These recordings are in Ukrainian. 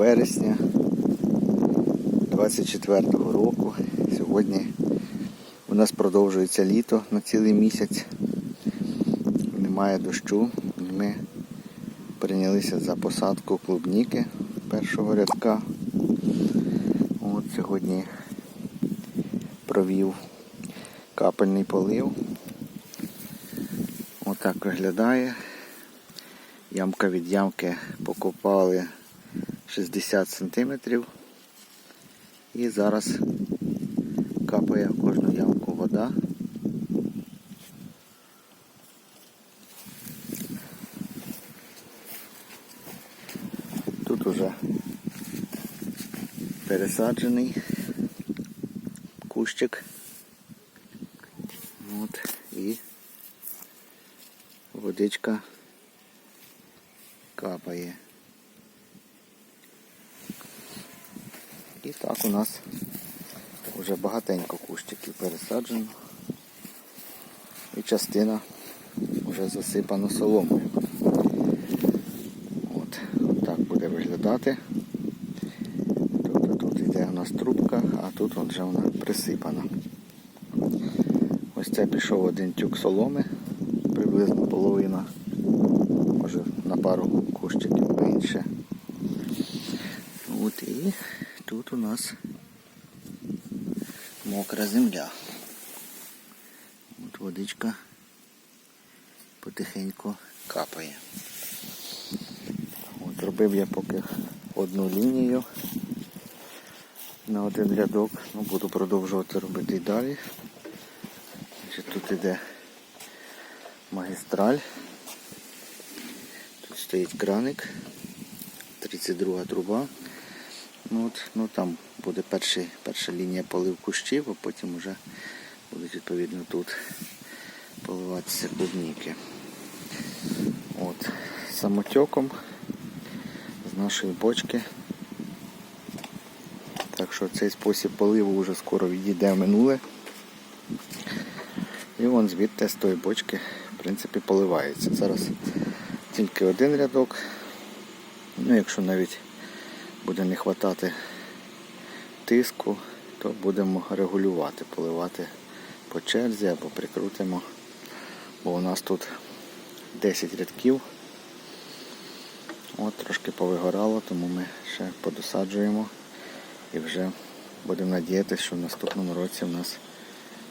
вересня 24-го року. Сьогодні у нас продовжується літо на цілий місяць. Немає дощу. Ми прийнялися за посадку клубніки першого рядка. От сьогодні провів капельний полив. Отак виглядає. Ямка від ямки покопали 60 см. І зараз капає в кожну ямку вода. Тут уже пересаджений кущик. От, і водичка капає. І так у нас вже багатенько кущиків пересаджено. І частина вже засипана соломою. От, так буде виглядати. Тобто тут йде у нас трубка, а тут вже вона присипана. Ось це пішов один тюк соломи, приблизно половина, може на пару кущиків менше. От і у нас мокра земля. От водичка потихеньку капає. От робив я поки одну лінію на один рядок, ну, буду продовжувати робити і далі. Тут іде магістраль. Тут стоїть краник, 32 труба. Ну, от, ну там буде перший, перша лінія полив кущів, а потім вже будуть відповідно тут поливатися клубніки. От, самотеком з нашої бочки. Так що цей спосіб поливу вже скоро відійде в минуле. І вон звідти з тої бочки в принципі поливається. Зараз тільки один рядок. Ну, якщо навіть буде не вистачати тиску, то будемо регулювати, поливати по черзі або прикрутимо. Бо у нас тут 10 рядків. От трошки повигорало, тому ми ще подосаджуємо і вже будемо надіятися, що в наступному році у нас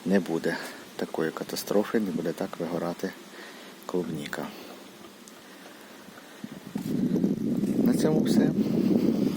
не буде такої катастрофи, не буде так вигорати клубніка. На цьому все.